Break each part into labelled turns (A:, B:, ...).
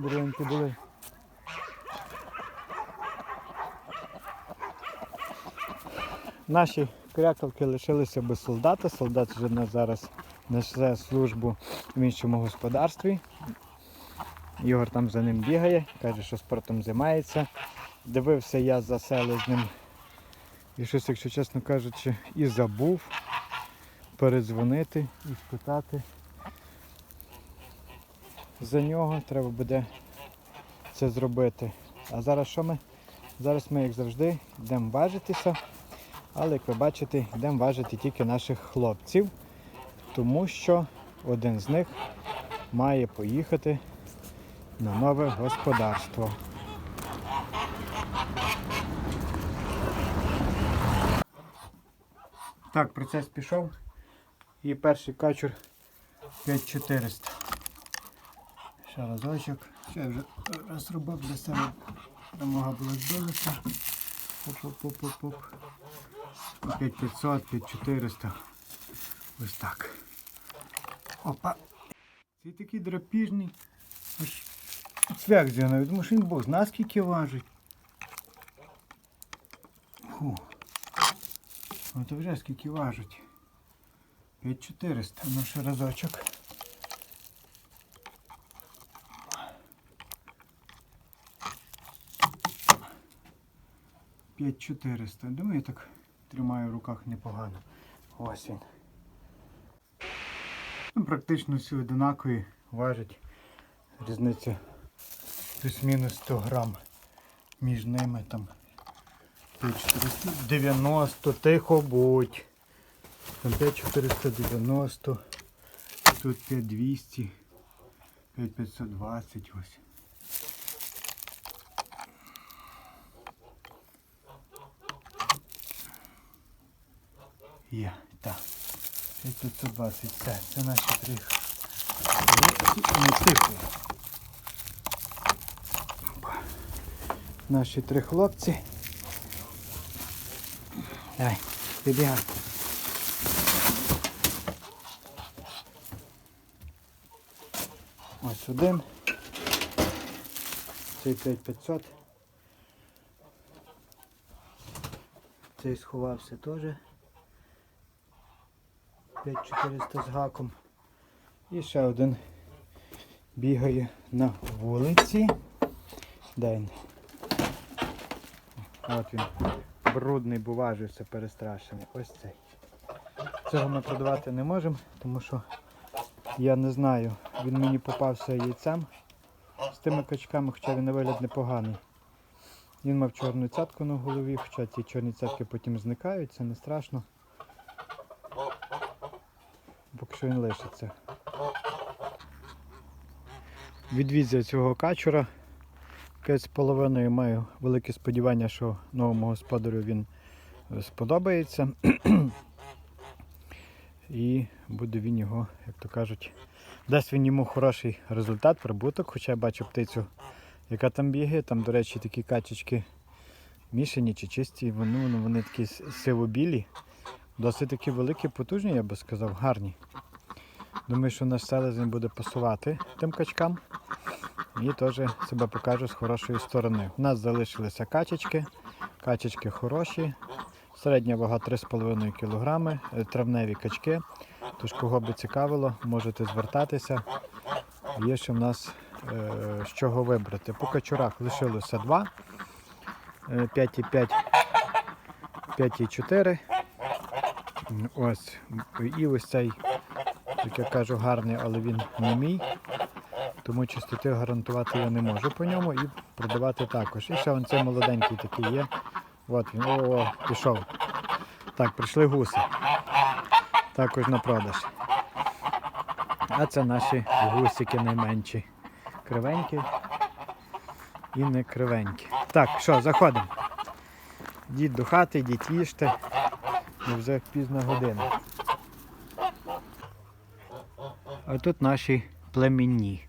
A: Деревенькі були. Наші крякалки лишилися без солдата. Солдат вже на зараз несе службу в іншому господарстві. Ігор там за ним бігає, каже, що спортом займається. Дивився я за селезнем і щось, якщо чесно кажучи, і забув передзвонити і спитати за нього. Треба буде це зробити. А зараз що ми? Зараз ми, як завжди, йдемо важитися. Але як ви бачите, йдемо важити тільки наших хлопців, тому що один з них має поїхати на нове господарство. Так, процес пішов. І перший качур 5400. Ще разочок. Ще вже раз робив для себе. Намога була збилася. Оп-оп-оп-оп-оп. 5500, 5400. Ось так. Опа. Цей такий драпіжний. Ось цвях зігнав. Думаю, що він був. Зна скільки важить. Фу. От вже скільки важить. 5400. Ну ще разочок. П'ять 400. Думаю, я так тримаю в руках непогано. Ось він. Ну, практично всі одинакові важить. Різниця плюс-мінус 100 грам між ними там 5490, тихо будь. Там 5490, тут 5200, 5520 ось. Є, так. 5520, все, це наші три. Не Наші три хлопці. Давай, вибігай. Ось один. Цей 5500. Цей сховався теж. 5400 з гаком. І ще один бігає на вулиці. Де? От він. Брудний, бо важився перестрашений. Ось цей. Цього ми продавати не можемо, тому що я не знаю. Він мені попався яйцем з тими качками, хоча він на вигляд непоганий. Він мав чорну цятку на голові, хоча ці чорні цятки потім зникають, це не страшно. Поки що він лишиться. Відвіз я цього качура. П'ять з половиною маю велике сподівання, що новому господарю він е, сподобається. І буде він його, як то кажуть, дасть він йому хороший результат, прибуток, хоча я бачу птицю, яка там бігає. Там, до речі, такі качечки мішані чи чисті, вони, ну, вони такі сиво-білі. Досить такі великі, потужні, я би сказав, гарні. Думаю, що наш селезень буде пасувати тим качкам і теж себе покаже з хорошої сторони. У нас залишилися качечки. Качечки хороші. Середня вага 3,5 кг, е, травневі качки. Тож, кого би цікавило, можете звертатися. Є ще в нас е, з чого вибрати. По качурах лишилося два. Е, 5,5, 5,4. Ось. І ось цей, як я кажу, гарний, але він не мій. Тому чистоти гарантувати я не можу по ньому і продавати також. І ще цей молоденький такий є. От він. О, пішов. Так, прийшли гуси. Також на продаж. А це наші гусики найменші. Кривенькі і не кривенькі. Так, що, заходимо. Йдіть до хати, йдіть їжте. І вже пізна година. А тут наші племінні.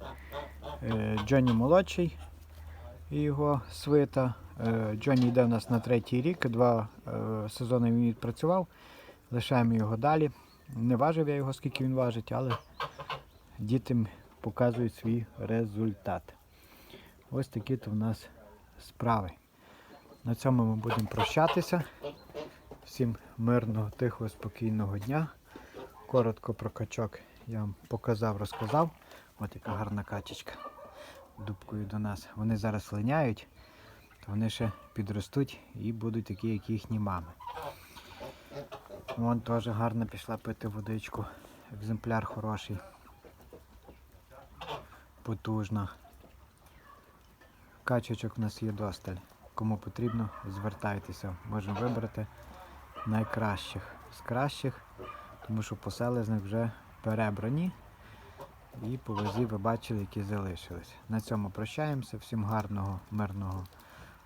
A: Е, Джонні молодший і його свита. Е, Джонні йде в нас на третій рік, два е, сезони він відпрацював. Лишаємо його далі. Не важив я його, скільки він важить, але дітям показують свій результат. Ось такі то в нас справи. На цьому ми будемо прощатися. Всім мирного, тихого, спокійного дня. Коротко про качок я вам показав, розказав. От яка гарна качечка. Дубкою до нас. Вони зараз линяють, вони ще підростуть і будуть такі, як їхні мами. Вон теж гарно пішла пити водичку. Екземпляр хороший. Потужна. Качечок у нас є досталь. Кому потрібно, звертайтеся. Можемо вибрати найкращих з кращих, тому що посели з них вже перебрані. І по вазі ви бачили, які залишились. На цьому прощаємося. Всім гарного, мирного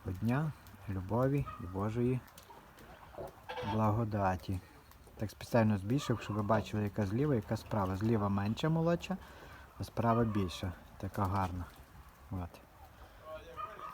A: дня, любові і Божої благодаті. Так спеціально збільшив, щоб ви бачили, яка зліва, яка справа. Зліва менша молодша, а справа більша. Така гарна. От.